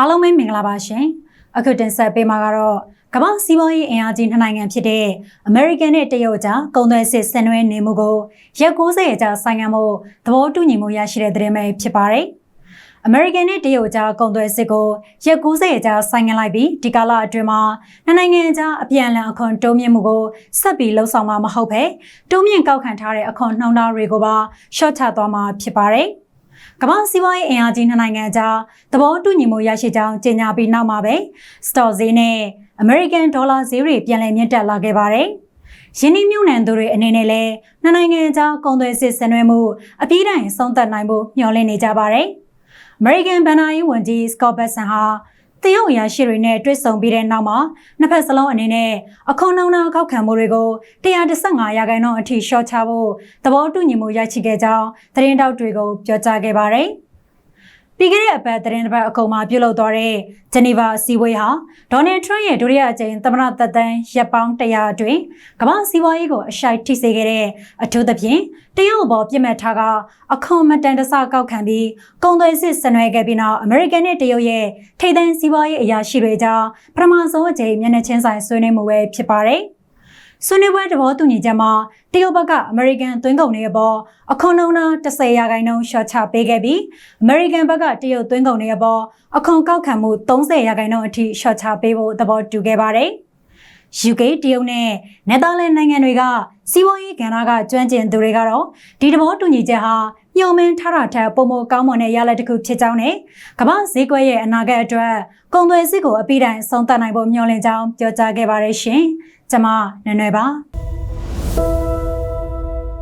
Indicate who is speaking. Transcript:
Speaker 1: အားလုံးပဲမင်္ဂလာပါရှင်အခုတင်ဆက်ပေးမှာကတော့ကမ္ဘာစီးပွားရေးအင်အားကြီးနှစ်နိုင်ငံဖြစ်တဲ့အမေရိကန်နဲ့တရုတ်ကြားကုန်သွယ်စစ်ဆင်နွှဲနေမှုကိုရက်90ကြာဆိုင်ငံမှုသဘောတူညီမှုရရှိတဲ့သတင်းပဲဖြစ်ပါတယ်အမေရိကန်နဲ့တရုတ်ကြားကုန်သွယ်စစ်ကိုရက်90ကြာဆိုင်ငံလိုက်ပြီးဒီကာလအတွင်းမှာနှစ်နိုင်ငံကြားအပြန်အလှန်အခွန်တိုးမြင့်မှုကိုဆက်ပြီးလှုံ့ဆော်မှာမဟုတ်ဘဲတိုးမြင့်ကောက်ခံထားတဲ့အခွန်နှုန်းထားတွေကိုပါရှော့ချသွားမှာဖြစ်ပါတယ်။ ကမ္ဘာစီးပွားရေးအင်အားကြီးနှစ်နိုင်ငံကြားသဘောတူညီမှုရရှိကြောင်းကြေညာပြီးနောက်မှာပဲစတော့ဈေးနဲ့အမေရိကန်ဒေါ်လာဈေးတွေပြန်လည်မြင့်တက်လာခဲ့ပါတယ်။ယင်းနှိမြုံနှံသူတွေအနေနဲ့လည်းနှစ်နိုင်ငံကြားကုန်သွယ်စစ်ဆင်နွှဲမှုအပြည့်တိုင်ဆုံးသက်နိုင်ဖို့မျှော်လင့်နေကြပါတယ်။အမေရိကန်ဗန်နာရေးဝန်ကြီးစကော့ဘတ်ဆန်ဟာ တရုတ်အရာရှိတွေနဲ့တွေ့ဆုံပြီးတဲ့နောက်မှာနှစ်ဖက်စလုံးအနေနဲ့အခွန်နှုန်းနှောင်းခောက်ခံမှုတွေကို115ရာခိုင်နှုန်းအထိလျှော့ချဖို့သဘောတူညီမှုရရှိခဲ့ကြောင်းသတင်းတောက်တွေကိုပြောကြားခဲ့ပါတယ်။ ပြီးခဲ့တဲ့အပတ်သတင်းတစ်ပတ်အကုန်မှာပြုလုပ်သွားတဲ့ဂျနီဗာအစည်းအဝေးဟာဒေါ်နယ်ထရန့်ရဲ့ဒုတိယအကြိမ်သမ္မတသက်တမ်းရပ်ပေါင်း100အတွင်းကမ္ဘာစီးပွားရေးကိုအရှိုက်ထိစေခဲ့တဲ့အထူးသဖြင့်တရုတ်အပေါ်ပြစ်မှတ်ထားကအခွန်မတန်တဆကောက်ခံပြီးကုန်သွယ်စစ်ဆင်နွှဲခဲ့ပြီးနောက်အမေရိကန်နဲ့တရုတ်ရဲ့ထိပ်တန်းစီးပွားရေးအရာရှိတွေကြားပထမဆုံးအကြိမ်မျက်နှာချင်းဆိုင်ဆွေးနွေးမှုပဲဖြစ်ပါတယ်။ ဆွေးနွေးပွဲသဘောတူညီချက်မှာတရုတ်ဘက်ကအမေရိကန်သွင်းကုန်တွေအပေါ်အခွန်နှုန်းသား10ရာခိုင်နှုန်းလျှော့ချပေးခဲ့ပြီးအမေရိကန်ဘက်ကတရုတ်သွင်းကုန်တွေအပေါ်အခွန်ကောက်ခံမှု30ရာခိုင်နှုန်းအထိလျှော့ချပေးဖို့သဘောတူခဲ့ပါတယ်။ UK တရုတ်နဲ့နယ်သာလန်နိုင်ငံတွေကစီးပွားရေးကဏ္ဍကကျွမ်းကျင်သူတွေကတော့ဒီသဘောတူညီချက်ဟာညှော်မင်းထားတာထက်ပုံမကောင်းမွန်တဲ့ရလဒ်တစ်ခုဖြစ်ကြောင်းနဲ့ကမ္ဘာဈေးကွက်ရဲ့အနာဂတ်အတွက်ကုန်သွယ်စစ်ကိုအပိတိုင်ဆုံးသတ်နိုင်ဖို့မျှော်လင့်ကြောင်းပြောကြားခဲ့ပါတယ်ရှင်။ ကျွန်မနွယ်နွယ်ပါ